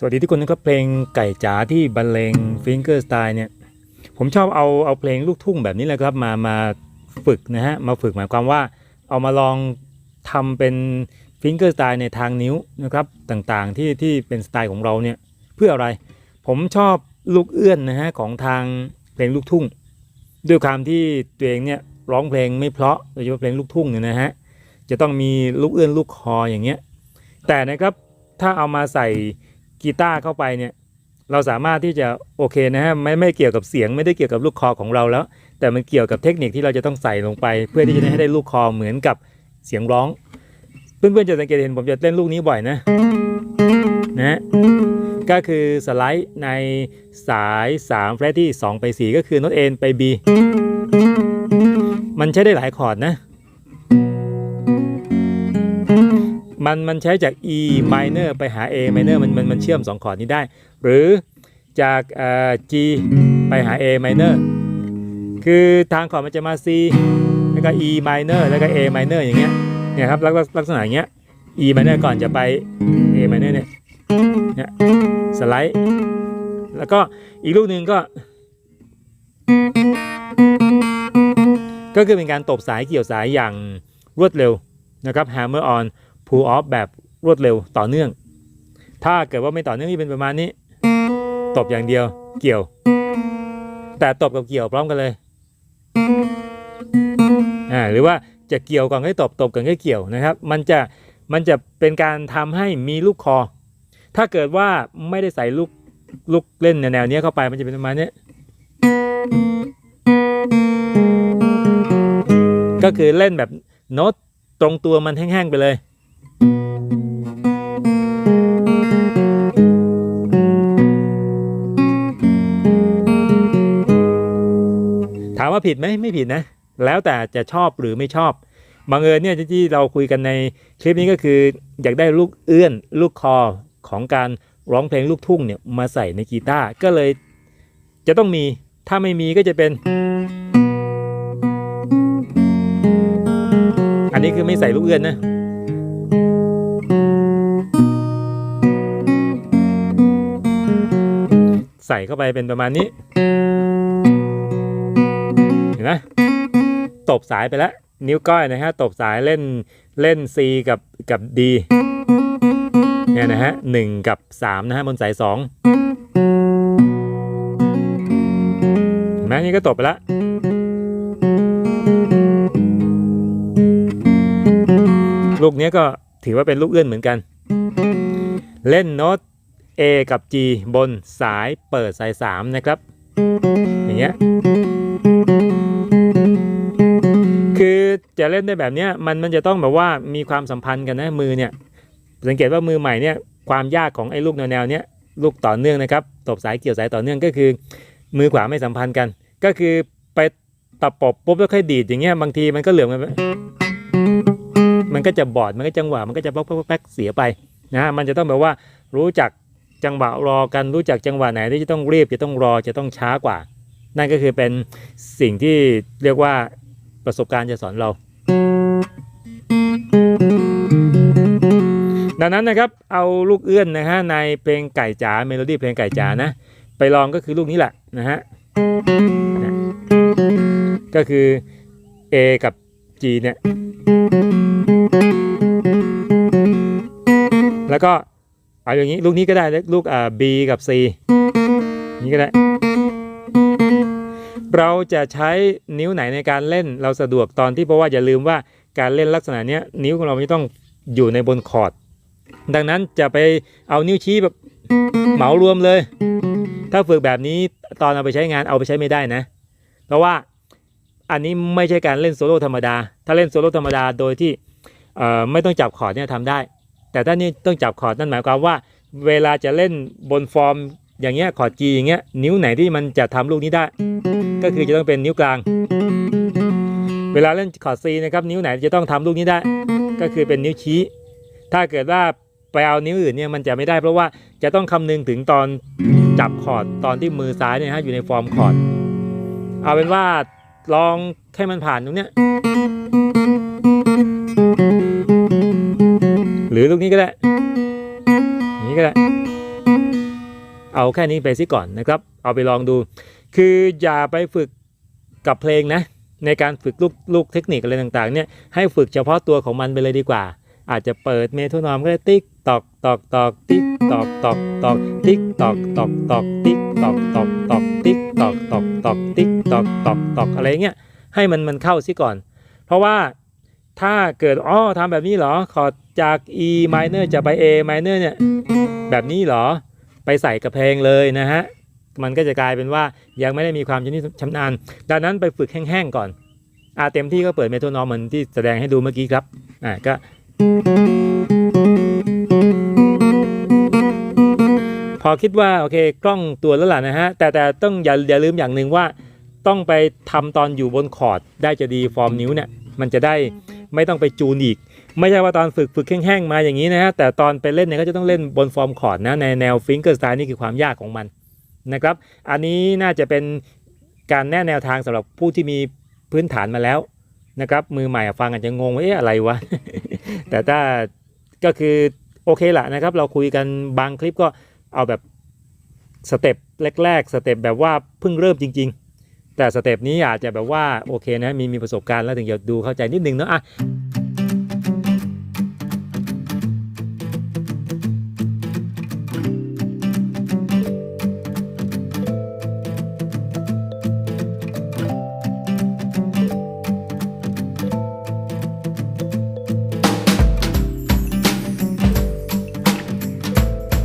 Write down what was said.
สวัสดีทุกคนนะครับเพลงไก่จ๋าที่บรรเลงฟิงเกอร์สไตล์เนี่ยผมชอบเอาเอาเพลงลูกทุ่งแบบนี้แหละครับมามาฝึกนะฮะมาฝึกหมายความว่า เอามาลองทำเป็นฟิงเกอร์สไตล์ในทางนิ้วนะครับต่างๆที่ที่เป็นสไตล์ของเราเนี่ยเพื่ออะไร ผมชอบลูกเอื้อนนะฮะของทางเพลงลูกทุ่ง ด้วยความที่ตัวเองเนี่ยร้องเพลงไม่เพราะโดยเฉพาะเพลงลูกทุ่งเนี่ยนะฮะจะต้องมีลูกเอื้อนลูกคออย่างเงี้ยแต่นะครับถ้าเอามาใส่ กีตาร์เข้าไปเนี่ยเราสามารถที่จะโอเคนะฮะไม่ไม่เกี่ยวกับเสียงไม่ได้เกี่ยวกับลูกคอของเราแล้ว แต่มันเกี่ยวกับเทคนิคที่เราจะต้องใส่ลงไป เพื่อที่จะให้ได้ลูกคอเหมือนกับเสียงร้อง เพื่อนๆจะสังเกตเห็นผมจะเล่นลูกนี้บ่อยนะนะก็คือสไลด์ในสาย3แฟลตที่ 2 ไป 4 ก็คือโน้ต A ไป B มันใช้ได้หลายคอร์ดนะ มันมันใช้จาก E minor ไปหา A minor มันมันมันเชื่อม2คอร์ดนี้ได้ หรือจากเอ่อ G ไปหา A minor คือทางคอร์ดมันจะมา C แล้วก็ E minor แล้วก็ A minor อย่างเงี้ยเนี่ยครับลักษณะลักษณะอย่างเงี้ย E minor ก่อนจะไป A minor เนี่ยเนี่ยสไลด์ แล้วก็อีกลูกหนึ่งก็ ก็คือเป็นการตบสายเกี่ยวสายอย่างรวดเร็วนะครับ hammer on pull off แบบรวดเร็วต่อเนื่อง ถ้าเกิดว่าไม่ต่อเนื่องที่เป็นประมาณนี้ ตบอย่างเดียวเกี่ยว แต่ตบกับเกี่ยวพร้อมกันเลยอ่าหรือว่าจะเกี่ยวก่อนให้ตบตบก่อนให้เกี่ยวนะครับ มันจะมันจะเป็นการทำให้มีลูกคอ ถ้าเกิดว่าไม่ได้ใส่ลูกลูกเล่นแนวนี้เข้าไปมันจะเป็นประมาณนี้ก็คือเล่นแบบโน้ตตรงตัวมันแห้งๆไปเลย ถามว่าผิดไหมไม่ผิดนะ แล้วแต่จะชอบหรือไม่ชอบบังเอิญเนี่ยที่เราคุยกันในคลิปนี้ก็คือ อยากได้ลูกเอื้อนลูกคอของการร้องเพลงลูกทุ่งเนี่ยมาใส่ในกีตาร์ก็เลยจะต้องมีถ้าไม่มีก็จะเป็น อันนี้คือไม่ใส่ลูกเอื้อนนะ ใส่เข้าไปเป็นประมาณนี้ เห็นไหมตบสายไปแล้ว นิ้วก้อยนะฮะ ตบสายเล่นเล่น C กับกับ D เนี่ยนะฮะหนึ่งกับสามนะฮะบนสายสองเห็นไหมนี่ก็ตบไปแล้วลูกนี้ก็ถือว่าเป็นลูกเอื้อนเหมือนกัน เล่นโน้ต A กับ G บนสายเปิดสาย 3 นะครับ อย่างเงี้ยคือจะเล่นได้แบบเนี้ยมันมันจะต้องแบบว่ามีความสัมพันธ์กันนะมือเนี่ยสังเกตว่ามือใหม่เนี่ยความยากของไอ้ลูกแนวๆเนี้ยลูกต่อเนื่องนะครับตบสายเกี่ยวสายต่อเนื่องก็คือ มือขวาไม่สัมพันธ์กัน ก็คือไปตะปบปุ๊บแล้วค่อยดีดอย่างเงี้ยบางทีมันก็เหลื่อมกันไปมันก็จะบอดมันก็จังหวะมันก็จะป๊อกป๊อกแป๊กเสียไปนะมันจะต้องแบบว่ารู้จัก จังหวะรอกันรู้จักจังหวะไหนที่จะต้องรีบจะต้องรอจะต้องช้ากว่า นั่นก็คือเป็นสิ่งที่เรียกว่าประสบการณ์จะสอนเรา ดังนั้นนะครับเอาลูกเอื้อนนะฮะในเพลงไก่จ๋าเมโลดี้เพลงไก่จ๋านะไปลองก็คือลูกนี้แหละนะฮะก็คือ A กับ G เนี่ยแล้วก็ เอาอย่างนี้ลูกนี้ก็ได้ลูกอ่า B กับ C นี้ก็ได้ เราจะใช้นิ้วไหนในการเล่นเราสะดวกตอนที่เพราะว่าอย่าลืมว่าการเล่นลักษณะนี้นิ้วของเราไม่ต้องอยู่ในบนคอร์ดดังนั้นจะไปเอานิ้วชี้แบบเหมารวมเลย ถ้าฝึกแบบนี้ตอนเอาไปใช้งานเอาไปใช้ไม่ได้นะ เพราะว่าอันนี้ไม่ใช่การเล่นโซโล่ธรรมดา ถ้าเล่นโซโล่ธรรมดาโดยที่ไม่ต้องจับคอร์ดเนี่ยทำได้ แต่ถ้านี่ต้องจับคอร์ดนั่นหมายความว่า เวลาจะเล่นบนฟอร์มอย่างเงี้ยคอร์ด G อย่างเงี้ยนิ้วไหนที่มันจะทำลูกนี้ได้ ก็คือจะต้องเป็นนิ้วกลาง เวลาเล่นคอร์ด C นะครับนิ้วไหนจะต้องทำลูกนี้ได้ ก็คือเป็นนิ้วชี้ ถ้าเกิดว่าไปเอานิ้วอื่นเนี่ยมันจะไม่ได้ เพราะว่าจะต้องคำนึงถึงตอนจับคอร์ดตอนที่มือซ้ายเนี่ยฮะอยู่ในฟอร์มคอร์ดเอาเป็นว่าลองแค่มันผ่านตรงเนี้ย รือลูกนี้ก็ได้นี้ก็ได้ เอาแค่นี้ไปซิก่อนนะครับ เอาไปลองดู คืออย่าไปฝึกกับเพลงนะ ในการฝึกลูกลูกเทคนิคอะไรต่างๆเนี่ยให้ฝึกเฉพาะตัวของมันไปเลยดีกว่า อาจจะเปิดเมโทรนอมก็ได้ติ๊กตอกตอกตอกติ๊กตอกตอกตอกติ๊กตอกตอกตอกติ๊กตอกตอกตอกติ๊กตอกตอกตอกติ๊กตอกตอกตอกอะไรเงี้ยให้มันมันเข้าซิก่อน เพราะว่าถ้าเกิดอ๋อทำแบบนี้เหรอขอด จาก E minor จะไป A minor เนี่ยแบบนี้เหรอไปใส่กับเพลงเลยนะฮะมันก็จะกลายเป็นว่ายังไม่ได้มีความชำนิชำนาญ ดังนั้นไปฝึกแห้งๆก่อนอาเต็มที่ก็เปิดเมโทรนอมเหมือนที่แสดงให้ดูเมื่อกี้ครับอ่าก็พอคิดว่าโอเคกล้องตัวแล้วล่ะนะฮะแต่แต่ต้องอย่าอย่าลืมอย่างหนึ่งว่า ต้องไปทำตอนอยู่บนคอร์ดได้จะดีฟอร์มนิ้วเนี่ยมันจะได้ไม่ต้องไปจูนอีก ไม่ใช่ว่าตอนฝึกฝึกแห้งๆมาอย่างนี้นะฮะแต่ตอนไปเล่นเนี่ยก็จะต้องเล่นบนฟอร์มคอร์ดนะในแนวฟิงเกอร์สไตล์นี่คือความยากของมันนะครับ อันนี้น่าจะเป็นการแนะแนวทางสำหรับผู้ที่มีพื้นฐานมาแล้วนะครับ มือใหม่ฟังอาจจะงงว่าเอ๊ะอะไรวะ แต่ถ้าก็คือโอเคละนะครับ เราคุยกันบางคลิปก็เอาแบบสเต็ปแรกๆสเต็ปแบบว่าเพิ่งเริ่มจริง ๆ แต่สเต็ปนี้อาจจะแบบว่าโอเคนะมีมีประสบการณ์แล้วถึงจะดูเข้าใจนิดนึงเนาะอะ